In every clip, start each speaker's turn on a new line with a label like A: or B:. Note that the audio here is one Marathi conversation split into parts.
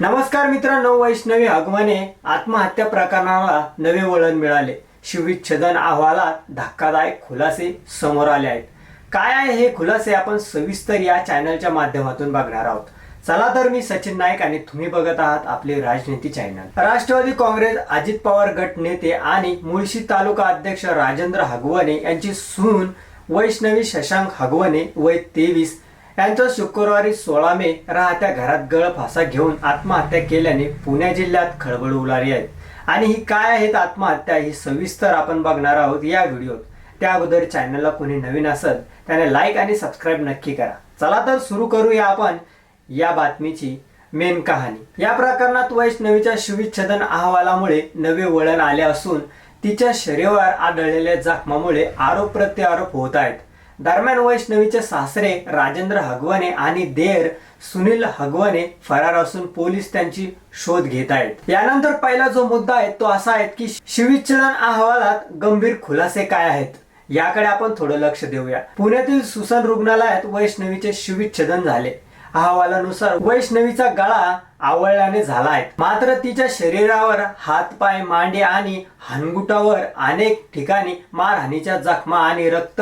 A: नमस्कार मित्रांनो वैष्णवी आगमने आत्महत्या प्रकरणाला नवे वळण मिळाले. शिवविच्छेदन अहवालात धक्कादायक खुलासे समोर आले आहेत. काय आहे हे खुलासे आपण सविस्तर या चॅनलच्या माध्यमातून बघणार आहोत. चला तर मी सचिन नाईक आणि तुम्ही बघत आहात आपले राजनीती चॅनल. राष्ट्रवादी काँग्रेस अजित पवार गट नेते आणि मुळशी तालुका अध्यक्ष राजेंद्र हगवणे यांची सून वैष्णवी शशांक हगवणे वय तेवीस यांचं शुक्रवारी सोळा मे राहत्या घरात गळफासा घेऊन आत्महत्या केल्याने पुणे जिल्ह्यात खळबळ उलारी आहे. आणि ही काय आहेत आत्महत्या ही सविस्तर आपण बघणार आहोत या व्हिडिओत. त्या अगोदर चॅनलला कोणी नवीन असत त्याने लाईक आणि सबस्क्राईब नक्की करा. चला तर सुरू करूया आपण या बातमीची मेन कहाणी. या प्रकरणात वैष्णवीच्या शिविच्छेदन अहवालामुळे नवे वळण आले असून तिच्या शरीरावर आढळलेल्या जखमामुळे आरोप प्रत्यारोप होत आहेत. दरम्यान वैष्णवीचे सासरे राजेंद्र हगवणे आणि देर सुनील हगवणे फरार असून पोलीस त्यांची शोध घेत आहेत. यानंतर पहिला जो मुद्दा आहे तो असा आहे की शिविच्छेदन अहवालात गंभीर खुलासे काय आहेत याकडे आपण थोडं लक्ष देऊया. पुण्यातील सुसन रुग्णालयात वैष्णवीचे शिविच्छेदन झाले. अहवालानुसार वैष्णवीचा गळा आवळल्याने झाला आहे. मात्र तिच्या शरीरावर हातपाय मांडे आणि हनगुटावर अनेक ठिकाणी मारहाणीच्या जखमा आणि रक्त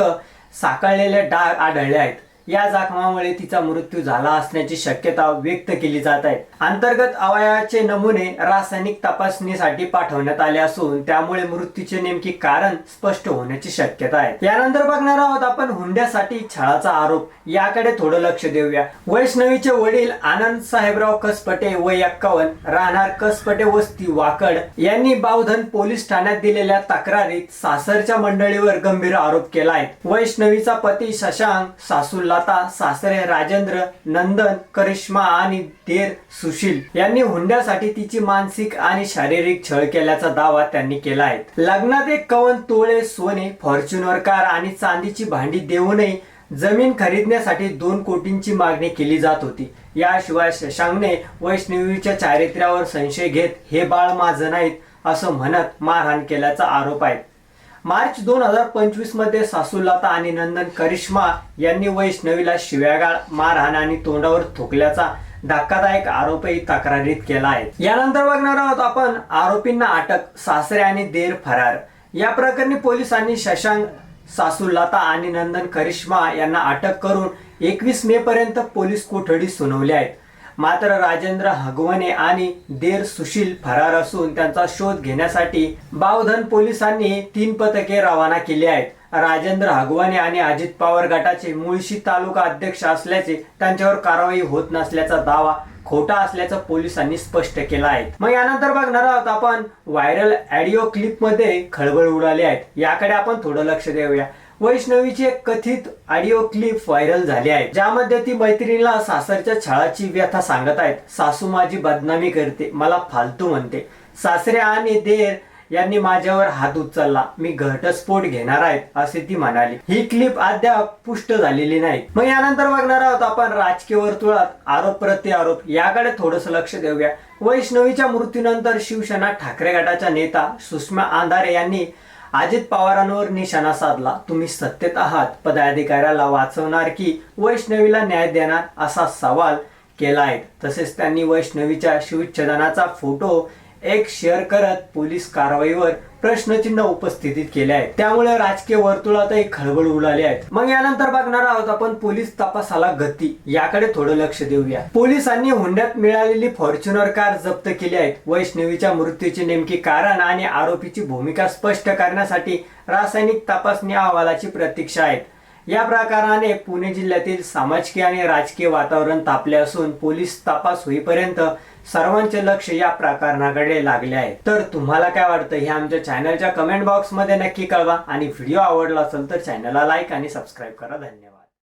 A: साकळलेले डाग आढळले आहेत. या जखमामुळे तिचा मृत्यू झाला असण्याची शक्यता व्यक्त केली जात आहे. अंतर्गत अवयवाचे नमुने रासायनिक तपासणीसाठी पाठवण्यात आले असून त्यामुळे मृत्यूचे नेमके कारण स्पष्ट होण्याची शक्यता आहे. यानंतर बघणार आहोत आपण हुंड्यासाठी छळाचा आरोप. याकडे थोडं लक्ष देऊया. वैष्णवीचे वडील आनंद साहेबराव कसपटे व एक्कावन्न राहणार कसपटे वस्ती वाकड यांनी बावधन पोलीस ठाण्यात दिलेल्या तक्रारीत सासरच्या मंडळीवर गंभीर आरोप केला आहे वैष्णवीचा पती शशांक सासूला लता सासरे राजेंद्र नंदन करिश्मा आणि देर सुशील यांनी हुंड्यासाठी तिची मानसिक आणि शारीरिक छळ केल्याचा दावा त्यांनी केला आहे. लग्नात एक कवन तोळे सोने फॉर्च्युनर कार आणि चांदीची भांडी देऊनही जमीन खरीदण्यासाठी दोन कोटींची मागणी केली जात होती. याशिवाय शशांकने वैष्णवीच्या चारित्र्यावर संशय घेत हे बाळ माझं नाहीत असं म्हणत मारहाण केल्याचा आरोप आहे. मार्च दोन हजार पंचवीसमध्ये सासूलता आणि नंदन करिश्मा यांनी वैष्णवीला शिव्यागाळ मारहाण आणि तोंडावर थुकल्याचा धक्कादायक आरोपही तक्रारीत केला आहे. यानंतर बघणार आहोत आपण आरोपींना अटक सासरे आणि देर फरार. या प्रकरणी पोलिसांनी शशांक सासूलता आणि नंदन करिश्मा यांना अटक करून एकवीस मे पर्यंत पोलीस कोठडी सुनावली आहेत. मात्र राजेंद्र हगवणे आणि देर सुशील फरार असून त्यांचा शोध घेण्यासाठी बावधन पोलिसांनी तीन पथके रवाना केली आहेत. राजेंद्र हगवणे आणि अजित पवार गटाचे मुळशी तालुका अध्यक्ष असल्याचे त्यांच्यावर कारवाई होत नसल्याचा दावा खोटा असल्याचं पोलिसांनी स्पष्ट केलं आहे. मग यानंतर बघणार आहोत आपण व्हायरल ऑडिओ क्लिपमध्ये खळबळ उडाली आहेत याकडे आपण थोडं लक्ष देऊया. वैष्णवीची एक कथित ऑडिओ क्लिप व्हायरल झाली आहे ज्यामध्ये ती मैत्रिणीला सासरच्या छळाची व्यथा सांगत आहेत. सासू माझी बदनामी करते मला फालतू म्हणते. सासरे आणि देर यांनी माझ्यावर हात उचलला मी घटस्फोट घेणार आहेत असे ती म्हणाली. ही क्लिप अद्याप पुष्ट झालेली नाही. मग यानंतर बघणार आहोत आपण राजकीय वर्तुळात आरोप प्रत्यारोप. याकडे थोडस लक्ष देऊया. वैष्णवीच्या मृत्यूनंतर शिवसेना ठाकरे गटाच्या नेता सुषमा आंधारे यांनी अजित पवारांवर निशाणा साधला. तुम्ही सत्तेत आहात. पदाधिकाऱ्याला वाचवणार की वैष्णवीला न्याय देणार असा सवाल केला आहे तसेच त्यांनी वैष्णवीच्या शिवच्छेदनाचा फोटो एक शेअर करत पोलीस कारवाईवर प्रश्नचिन्ह उपस्थितीत केले आहे त्यामुळे राजकीय वर्तुळातही खळबळ उडाली आहे. मग यानंतर बघणार आहोत आपण पोलीस तपासाला गती. याकडे थोडं लक्ष देऊया. पोलिसांनी हुंड्यात मिळालेली फॉर्च्युनर कार जप्त केली आहे वैष्णवीच्या मृत्यूचे नेमकी कारण आणि आरोपीची भूमिका स्पष्ट करण्यासाठी रासायनिक तपासणी अहवालाची प्रतीक्षा आहेत या प्रकाराने पुणे जिल्ह्यातील सामाजिक आणि राजकीय वातावरण तापले असून पोलीस तपास होईपर्यंत सर्वांचे लक्ष या प्रकरणाकडे लागले आहे. तर तुम्हाला काय वाटतं हे आमच्या चॅनलच्या कमेंट बॉक्समध्ये नक्की कळवा आणि व्हिडिओ आवडला असेल तर चॅनलला लाईक आणि सबस्क्राईब करा. धन्यवाद.